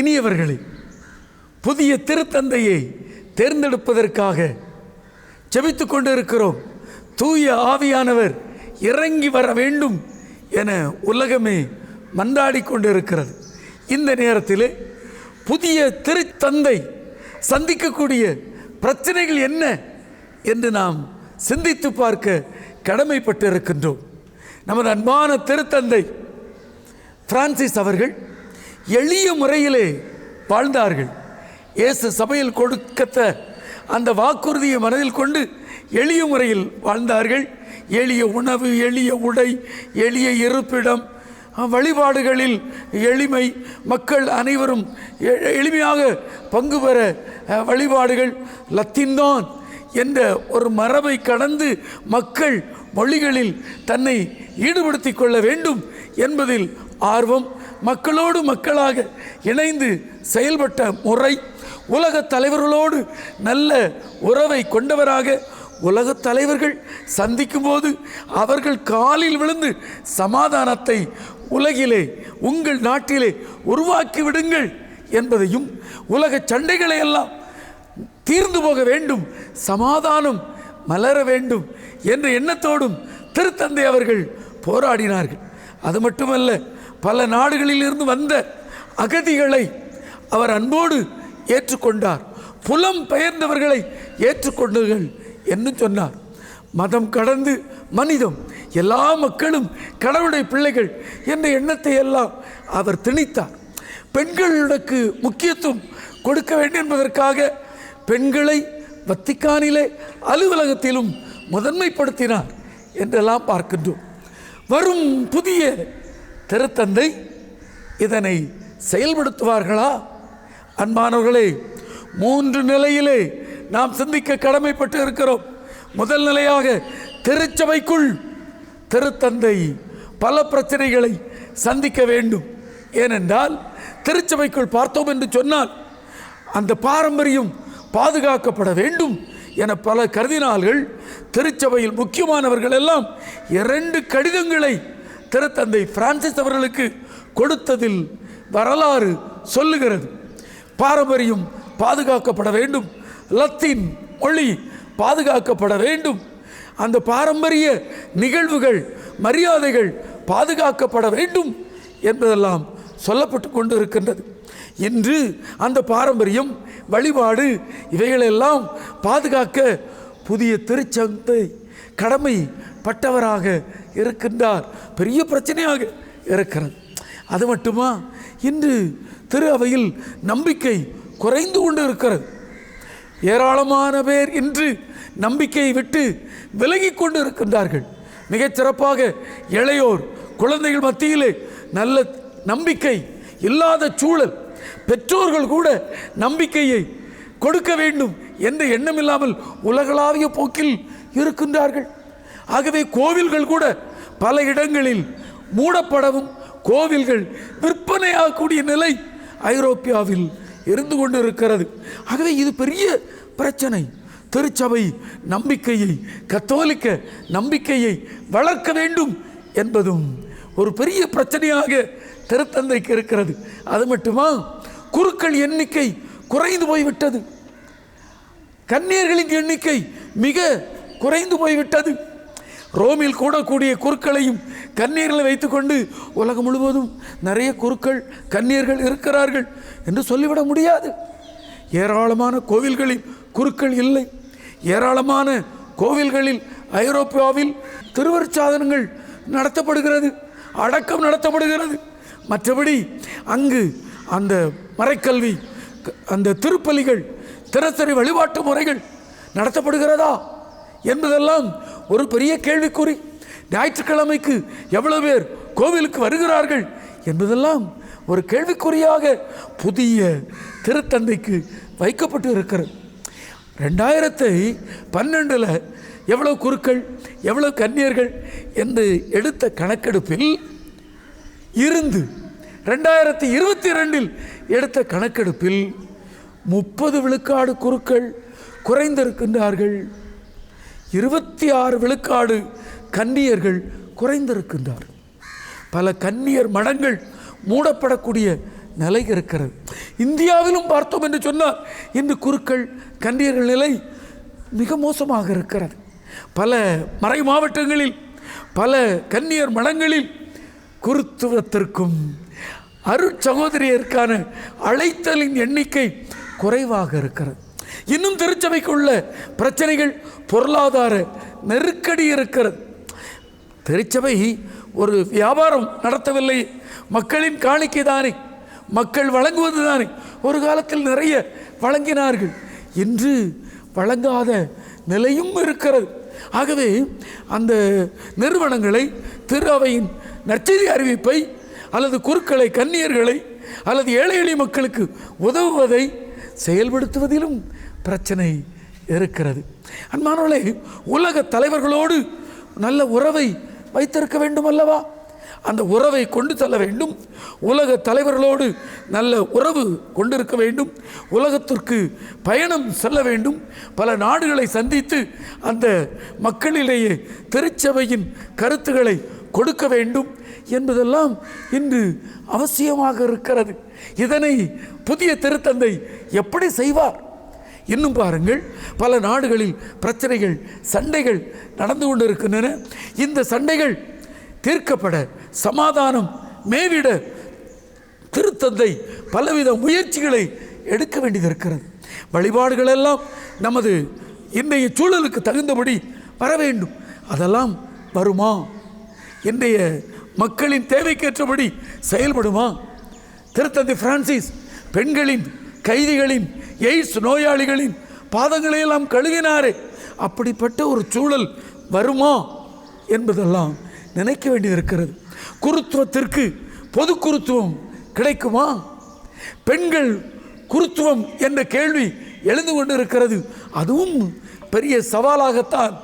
இனியவர்களே புதிய திருத்தந்தையை தேர்ந்தெடுப்பதற்காக ஜெபித்து கொண்டிருக்கிறோம். தூய ஆவியானவர் இறங்கி வர வேண்டும் என உலகமே மன்றாடி கொண்டிருக்கிறது. இந்த நேரத்தில் புதிய திருத்தந்தை சந்திக்கக்கூடிய பிரச்சனைகள் என்ன என்று நாம் சிந்தித்து பார்க்க கடமைப்பட்டு இருக்கின்றோம் நமது அன்பான திருத்தந்தை பிரான்சிஸ் அவர்கள் எளிய முறையிலே வாழ்ந்தார்கள். இயேசு சபையில் கொடுக்கத்த அந்த வாக்குறுதியை மனதில் கொண்டு எளிய முறையில் வாழ்ந்தார்கள். எளிய உணவு எளிய உடை எளிய இருப்பிடம் வழிபாடுகளில் எளிமை மக்கள் அனைவரும் எ- எளிமையாக பங்கு பெற வழிபாடுகள் லத்தின்தான் என்ற ஒரு மரபை கடந்து மக்கள் மொழிகளில் தன்னை ஈடுபடுத்திக் கொள்ள வேண்டும் என்பதில் ஆர்வம் மக்களோடு மக்களாக இணைந்து செயல்பட்ட முறை உலகத் தலைவர்களோடு நல்ல உறவை கொண்டவராக உலக தலைவர்கள் சந்திக்கும் போது அவர்கள் காலில் விழுந்து சமாதானத்தை உலகிலே உங்கள் நாட்டிலே உருவாக்கி விடுங்கள் என்பதையும் உலக சண்டைகளை எல்லாம் தீர்ந்து போக வேண்டும் சமாதானம் மலர வேண்டும் என்ற எண்ணத்தோடும் திருத்தந்தை அவர்கள் போராடினார்கள். அது மட்டுமல்ல பல நாடுகளிலிருந்து வந்த அகதிகளை அவர் அன்போடு ஏற்றுக்கொண்டார். புலம் பெயர்ந்தவர்களை ஏற்றுக்கொண்டுகள் என்று சொன்னார். மதம் கடந்து மனிதம் எல்லா மக்களும் கடவுளுடைய பிள்ளைகள் என்ற எண்ணத்தை எல்லாம் அவர் திணித்தார். பெண்களுக்கு முக்கியத்துவம் கொடுக்க வேண்டும் என்பதற்காக பெண்களை வத்திக்கானிலே அலுவலகத்திலும் முதன்மைப்படுத்தினார் என்றெல்லாம் பார்க்கின்றோம். வரும் புதிய திருத்தந்தை இதனை செயல்படுத்துவார்களா? அன்பானவர்களே மூன்று நிலையிலே நாம் சிந்திக்க கடமைப்பட்டு இருக்கிறோம். முதல் நிலையாக திருச்சபைக்குள் திருத்தந்தை பல பிரச்சனைகளை சந்திக்க வேண்டும். ஏனென்றால் திருச்சபைக்குள் பார்த்தோம் என்று சொன்னால் அந்த பாரம்பரியம் பாதுகாக்கப்பட வேண்டும் என பல கருதினால்கள் திருச்சபையில் முக்கியமானவர்கள் எல்லாம் இரண்டு கடிதங்களை திருத்தந்தை பிரான்சிஸ் அவர்களுக்கு கொடுத்ததில் வரலாறு சொல்லுகிறது. பாரம்பரியம் பாதுகாக்கப்பட வேண்டும். லத்தீன் மொழி பாதுகாக்கப்பட வேண்டும். அந்த பாரம்பரிய நிகழ்வுகள் மரியாதைகள் பாதுகாக்கப்பட வேண்டும் என்பதெல்லாம் சொல்லப்பட்டு கொண்டு இருக்கின்றது இன்று அந்த பாரம்பரியம் வழிபாடு இவைகளெல்லாம் பாதுகாக்க புதிய திருச்சந்தை கடமை பட்டவராக இருக்கின்றார். பெரிய பிரச்சனையாக இருக்கிறது. அது மட்டுமா? இன்று திரு அவையில் நம்பிக்கை குறைந்து கொண்டு இருக்கிறது. ஏராளமான பேர் இன்று நம்பிக்கையை விட்டு விலகி கொண்டு இருக்கின்றார்கள். மிகச்சிறப்பாக இளையோர் குழந்தைகள் மத்தியிலே நல்ல நம்பிக்கை இல்லாத சூழல். பெற்றோர்கள் கூட நம்பிக்கையை கொடுக்க வேண்டும் என்ற எண்ணம் இல்லாமல் உலகளாவிய போக்கில் இருக்கின்றார்கள். ஆகவே கோவில்கள் கூட பல இடங்களில் மூடப்படவும் கோவில்கள் விற்பனையாகக்கூடிய நிலை ஐரோப்பியாவில் இருந்து கொண்டு இருக்கிறது ஆகவே இது பெரிய பிரச்சனை. திருச்சபை நம்பிக்கையை கத்தோலிக்க நம்பிக்கையை வளர்க்க வேண்டும் என்பதும் ஒரு பெரிய பிரச்சனையாக திருத்தந்தைக்கு இருக்கிறது. அது மட்டுமா? குருக்கள் எண்ணிக்கை குறைந்து போய்விட்டது. கன்னியர்களின் எண்ணிக்கை மிக குறைந்து போய்விட்டது. ரோமில் கூடக்கூடிய குருக்களையும் கண்ணீரில் வைத்துக்கொண்டு உலகம் முழுவதும் நிறைய குருக்கள் கண்ணீர்கள் இருக்கிறார்கள் என்று சொல்லிவிட முடியாது. ஏராளமான கோவில்களில் குருக்கள் இல்லை. ஏராளமான கோவில்களில் ஐரோப்பாவில் திருவருட்சாதனங்கள் நடத்தப்படுகிறது அடக்கம் நடத்தப்படுகிறது. மற்றபடி அங்கு அந்த மறைக்கல்வி அந்த திருப்பலிகள் தினசரி வழிபாட்டு முறைகள் நடத்தப்படுகிறதா என்பதெல்லாம் ஒரு பெரிய கேள்விக்குறி. ஞாயிற்றுக்கிழமைக்கு எவ்வளவு பேர் கோவிலுக்கு வருகிறார்கள் என்பதெல்லாம் ஒரு கேள்விக்குறியாக புதிய திருத்தந்தைக்கு வைக்கப்பட்டு இருக்கிறது ரெண்டாயிரத்தி பன்னெண்டில் எவ்வளவு குருக்கள் எவ்வளோ கன்னியர்கள் என்று எடுத்த கணக்கெடுப்பில் இருந்து ரெண்டாயிரத்தி இருபத்தி ரெண்டில் எடுத்த கணக்கெடுப்பில் முப்பது விழுக்காடு குருக்கள் குறைந்திருக்கின்றார்கள். இருபத்தி ஆறு விழுக்காடு கன்னியர்கள் குறைந்திருக்கின்றார். பல கன்னியர் மடங்கள் மூடப்படக்கூடிய நிலை இருக்கிறது. இந்தியாவிலும் பார்த்தோம் என்று சொன்னால் இன்று குருக்கள் கன்னியர்கள் நிலை மிக மோசமாக இருக்கிறது. பல மறை மாவட்டங்களில் பல கன்னியர் மடங்களில் குருத்துவத்திற்கும் அருட்சகோதரியருக்கான அழைத்தலின் எண்ணிக்கை குறைவாக இருக்கிறது. இன்னும் திருச்சபைக்குள்ள பிரச்சனைகள் பொருளாதார நெருக்கடி இருக்கிறது. திருச்சபை ஒரு வியாபாரம் நடத்தவில்லை. மக்களின் காணிக்கை தானே. மக்கள் வழங்குவது தானே. ஒரு காலத்தில் நிறைய வழங்கினார்கள். இன்று வழங்காத நிலையும் இருக்கிறது. ஆகவே அந்த நிறுவனங்களை திரு அவையின் நற்செய்தி அறிவிப்பை அல்லது குருக்களை கன்னியர்களை அல்லது ஏழை எளிய மக்களுக்கு உதவுவதை செயல்படுத்துவதிலும் பிரச்சனை இருக்கிறது. அன்பானவர்களே உலக தலைவர்களோடு நல்ல உறவை வைத்திருக்க வேண்டும் அல்லவா அந்த உறவை கொண்டு செல்ல வேண்டும். உலக தலைவர்களோடு நல்ல உறவு கொண்டிருக்க வேண்டும். உலகத்திற்கு பயணம் செல்ல வேண்டும். பல நாடுகளை சந்தித்து அந்த மக்களிடையே திருச்சபையின் கருத்துக்களை கொடுக்க வேண்டும் என்பதெல்லாம் இன்று அவசியமாக இருக்கிறது. இதனை புதிய திருத்தந்தை எப்படி செய்வார்? இன்னும் பாருங்கள் பல நாடுகளில் பிரச்சனைகள் சண்டைகள் நடந்து கொண்டிருக்கின்றன. இந்த சண்டைகள் தீர்க்கப்பட சமாதானம் மேவிட திருத்தந்தை பலவித முயற்சிகளை எடுக்க வேண்டியது இருக்கிறது வழிபாடுகள் எல்லாம் நமது இன்றைய சூழலுக்கு தகுந்தபடி வர வேண்டும். அதெல்லாம் வருமா? இன்றைய மக்களின் தேவைக்கேற்றபடி செயல்படுமா? திருத்தந்தை பிரான்சிஸ் பெண்களின் கைதிகளின் எய்ட்ஸ் நோயாளிகளின் பாதங்களை எல்லாம் கழுவினாரே அப்படிப்பட்ட ஒரு சூழல் வருமா என்பதெல்லாம் நினைக்க வேண்டியிருக்கிறது. குருத்துவத்திற்கு பொது குருத்துவம் கிடைக்குமா? பெண்கள் குருத்துவம் என்ற கேள்வி எழுந்து கொண்டிருக்கிறது. அதுவும் பெரிய சவாலாகத்தான்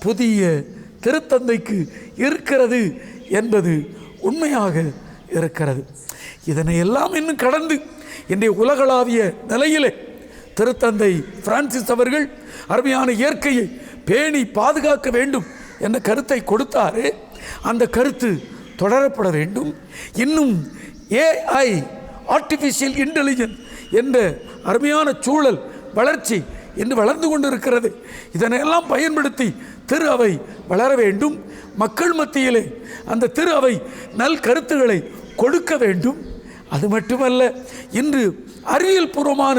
புதிய திருத்தந்தைக்கு இருக்கிறது என்பது உண்மையாக இருக்கிறது. இதனை எல்லாம் இன்னும் கடந்து இன்றைய உலகளாவிய நிலையிலே திருத்தந்தை பிரான்சிஸ் அவர்கள் அருமையான இயற்கையை பேணி பாதுகாக்க வேண்டும் என்ற கருத்தை கொடுத்தாரு. அந்த கருத்து தொடரப்பட வேண்டும். இன்னும் ஏஐ ஆர்டிஃபிஷியல் இன்டெலிஜென்ஸ் என்ற அருமையான சூழல் வளர்ச்சி என்று வளர்ந்து கொண்டிருக்கிறது. இதனையெல்லாம் பயன்படுத்தி திரு அவை வளர வேண்டும். மக்கள் மத்தியிலே அந்த திரு அவை நல் கருத்துக்களை கொடுக்க வேண்டும். அது மட்டுமல்ல இன்று அறிவியல் பூர்வமான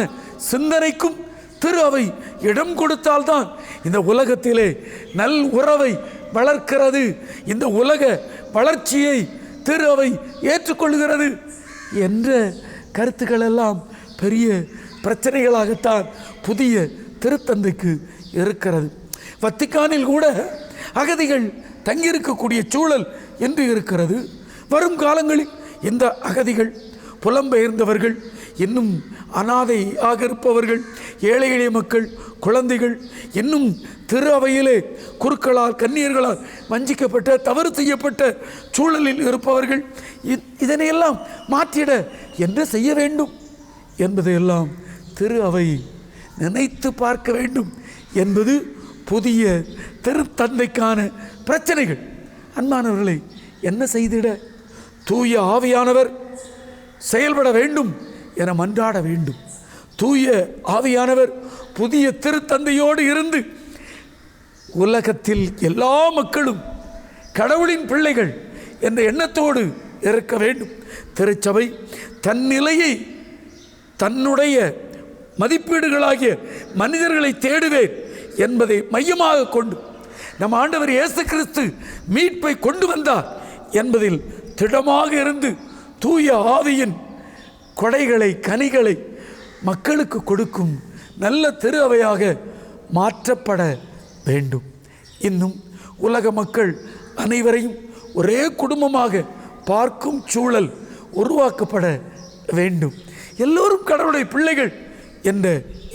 சிந்தனைக்கும் திரு அவை இடம் கொடுத்தால்தான் இந்த உலகத்திலே நல் உறவை வளர்க்கிறது. இந்த உலக வளர்ச்சியை திரு அவை ஏற்றுக்கொள்கிறது என்ற கருத்துக்களெல்லாம் பெரிய பிரச்சனைகளாகத்தான் புதிய திருத்தந்தைக்கு இருக்கிறது. வத்திக்கானில் கூட அகதிகள் தங்கியிருக்கக்கூடிய சூழல் என்று இருக்கிறது. வரும் காலங்களில் இந்த அகதிகள் புலம்பெயர்ந்தவர்கள் இன்னும் அனாதையாக இருப்பவர்கள் ஏழை எளிய மக்கள் குழந்தைகள் இன்னும் திரு அவையிலே குருக்களால் கன்னியர்களால் வஞ்சிக்கப்பட்ட தவறு செய்யப்பட்ட சூழலில் இருப்பவர்கள் இ- இதனையெல்லாம் மாற்றிட என்ன செய்ய வேண்டும்? என்பதையெல்லாம் திரு அவை நினைத்து பார்க்க வேண்டும். என்பது புதிய திருத்தந்தைக்கான பிரச்சனைகள். அன்பானவர்களை என்ன செய்திட? தூய ஆவியானவர் செயல்பட வேண்டும் என மன்றாட வேண்டும். தூய ஆவியானவர் புதிய திருத்தந்தையோடு இருந்து உலகத்தில் எல்லா மக்களும் கடவுளின் பிள்ளைகள் என்ற எண்ணத்தோடு இருக்க வேண்டும். திருச்சபை தன் நிலையை தன்னுடைய மதிப்பீடுகளாகிய மனிதர்களை தேடுவேன் என்பதை மையமாக கொண்டு நம் ஆண்டவர் இயேசு கிறிஸ்து மீட்பை கொண்டு வந்தார் என்பதில் திடமாக இருந்து தூய ஆவியின் கொடைகளை கனிகளை மக்களுக்கு கொடுக்கும் நல்ல தெரு அவையாக மாற்றப்பட வேண்டும். இன்னும் உலக மக்கள் அனைவரையும் ஒரே குடும்பமாக பார்க்கும் சூழல் உருவாக்கப்பட வேண்டும். எல்லோரும் கடவுளுடைய பிள்ளைகள் என்ற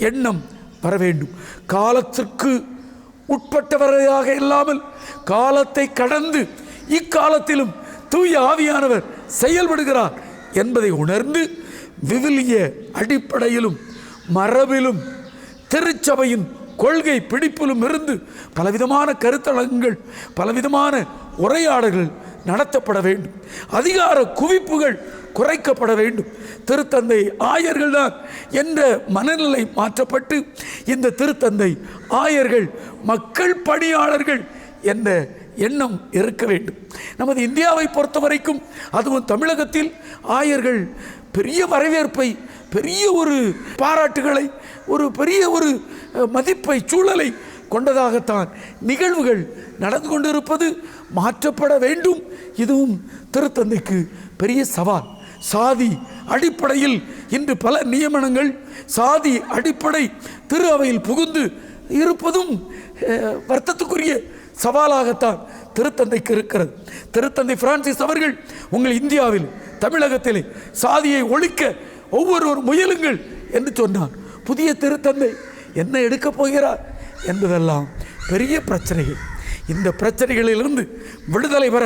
எண்ணம் வர வேண்டும். காலத்திற்கு உட்பட்டவராக இல்லாமல் காலத்தை கடந்து இக்காலத்திலும் தூய ஆவியானவர் செயல்படுகிறார் என்பதை உணர்ந்து விவிலிய அடிப்படையிலும் மரபிலும் திருச்சபையின் கொள்கை பிடிப்பிலும் இருந்து பலவிதமான கருத்தளங்கள் பலவிதமான உரையாடல்கள் நடத்தப்பட வேண்டும். அதிகார குவிப்புகள் குறைக்கப்பட வேண்டும். திருத்தந்தை ஆயர்கள் தான் என்ற மனநிலை மாற்றப்பட்டு இந்த திருத்தந்தை ஆயர்கள் மக்கள் பணியாளர்கள் என்ற எண்ணம் இருக்க வேண்டும். நமது இந்தியாவை பொறுத்த வரைக்கும் அதுவும் தமிழகத்தில் ஆயர்கள் பெரிய வரவேற்பை பெரிய ஒரு பாராட்டுகளை ஒரு பெரிய ஒரு மதிப்பை சூழலை கொண்டதாகத்தான் நிகழ்வுகள் நடந்து கொண்டிருப்பது மாற்றப்பட வேண்டும். இதுவும் திருத்தந்தைக்கு பெரிய சவால். சாதி அடிப்படையில் இன்று பல நியமனங்கள் சாதி அடிப்படை திரு அவையில் புகுந்து இருப்பதும் வருத்தத்துக்குரிய சவாலாகத்தான் திருத்தந்தைக்கு இருக்கிறது. திருத்தந்தை பிரான்சிஸ் அவர்கள் உங்கள் இந்தியாவில் தமிழகத்திலே சாதியை ஒழிக்க ஒவ்வொருவர் முயலுங்கள் என்று சொன்னார். புதிய திருத்தந்தை என்ன எடுக்கப் போகிறார் என்பதெல்லாம் பெரிய பிரச்சனைகள். இந்த பிரச்சனைகளிலிருந்து விடுதலை பெற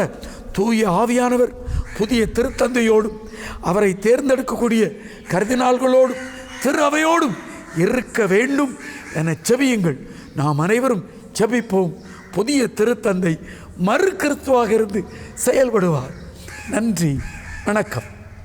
தூய ஆவியானவர் புதிய திருத்தந்தையோடும் அவரை தேர்ந்தெடுக்கக்கூடிய கருதினால்களோடும் திரு அவையோடும் இருக்க வேண்டும் என செபியுங்கள் நாம் அனைவரும் செபிப்போம். புதிய திருத்தந்தை மறு கிறிஸ்துவாக இருந்து செயல்படுவார். நன்றி. வணக்கம்.